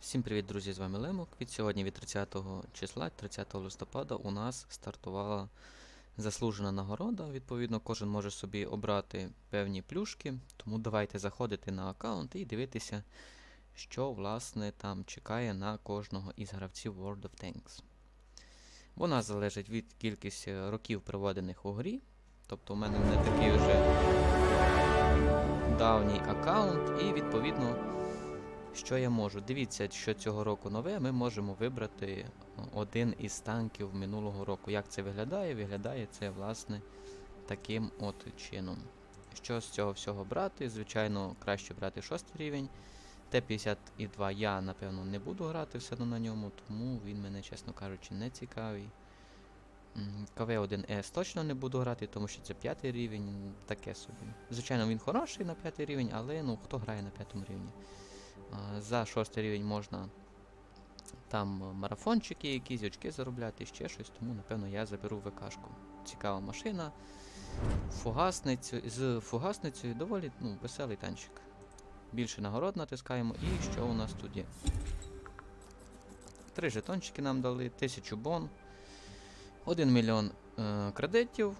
Всім привіт, друзі! З вами Лемок. Від сьогодні, від 30 числа, 30 листопада, у нас стартувала заслужена нагорода. Відповідно, кожен може собі обрати певні плюшки. Тому давайте заходити на аккаунт і дивитися, що власне там чекає на кожного із гравців World of Tanks. Вона залежить від кількості років проведених у грі. Тобто, у мене не такий вже давній аккаунт, і відповідно. Що я можу? Дивіться, що цього року нове, ми можемо вибрати е, один із танків минулого року. Як це виглядає? Виглядає це, власне, таким от чином. Що з цього всього брати? Звичайно, краще брати шостий рівень. Т-52 я, напевно, не буду грати все одно на ньому, тому він мене, чесно кажучи, не цікавий. КВ-1С точно не буду грати, тому що це п'ятий рівень, таке собі. Звичайно, він хороший на п'ятий рівень, але ну, хто грає на п'ятому рівні? За шостий рівень можна там марафончики, якісь очки заробляти, ще щось, тому напевно я заберу ВКшку. Цікава машина. Фугасницю, з фугасницею доволі ну, веселий танчик. Більше нагород натискаємо. І що у нас тут є? Три жетончики нам дали, тисячу бон, 1 мільйон е, кредитів,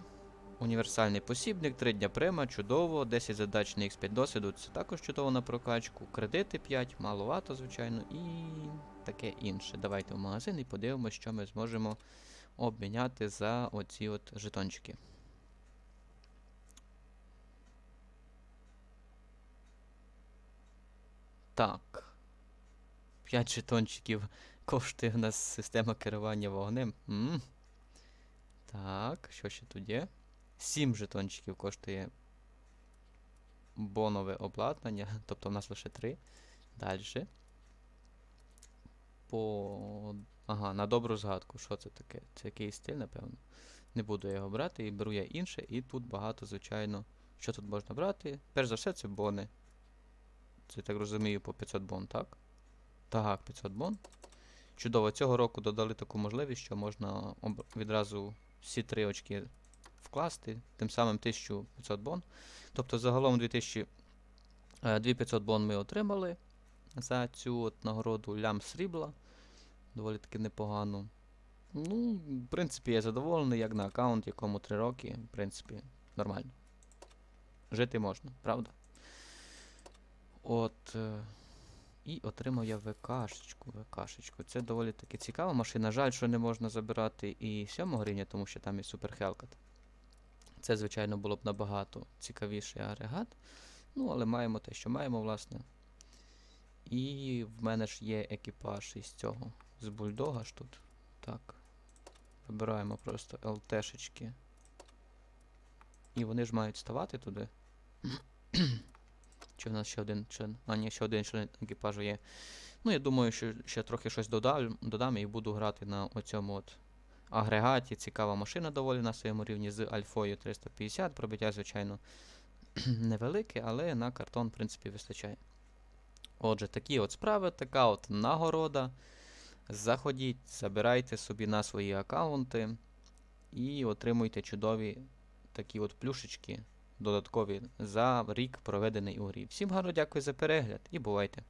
Універсальний посібник, 3 дня према, чудово, 10 задач на X5 досвіду, це також чудово на прокачку, кредити 5, маловато, звичайно, і таке інше. Давайте в магазин і подивимося, що ми зможемо обміняти за оці от жетончики. Так. 5 жетончиків коштує у нас система керування вогнем. М. Так, що ще тут є? 7 жетончиків коштує бонове обладнання, тобто в нас лише 3. Далі. По. Ага, на добру згадку. Що це таке? Це якийсь стиль, напевно. Не буду я його брати, і беру я інше, і тут багато, звичайно. Що тут можна брати? Перш за все, це бони. Це так розумію, по 500 бон, так? Так, 500 бон. Чудово, цього року додали таку можливість, що можна відразу всі три очки вкласти, тим самим 1500 бон. Тобто загалом 2000, е, 2500 бон ми отримали за цю от нагороду лям срібла. Доволі таки непогано. Ну, в принципі, я задоволений, як на аккаунт, якому 3 роки, в принципі, нормально. Жити можна, правда? От. е, І отримав я ВКшечку, ВКшечку. Це доволі таки цікава машина. Жаль, що не можна забирати і 7 рівня, тому що там є Супер Hellcat. Це, звичайно, було б набагато цікавіший агрегат. Ну, але маємо те, що маємо, власне. І в мене ж є екіпаж із цього. З бульдога ж тут. Так. Вибираємо просто ЛТшечки. І вони ж мають ставати туди. Чи в нас ще один член? А, ні, ще один член екіпажу є. Ну, я думаю, що ще трохи щось додам, додам і буду грати на оцьому от агрегаті. Цікава машина доволі на своєму рівні з альфою 350. Пробиття, звичайно, невелике, але на картон, в принципі, вистачає. Отже, такі от справи, така от нагорода. Заходіть, забирайте собі на свої аккаунти і отримуйте чудові такі от плюшечки додаткові за рік проведений у грі. Всім гарно дякую за перегляд і бувайте!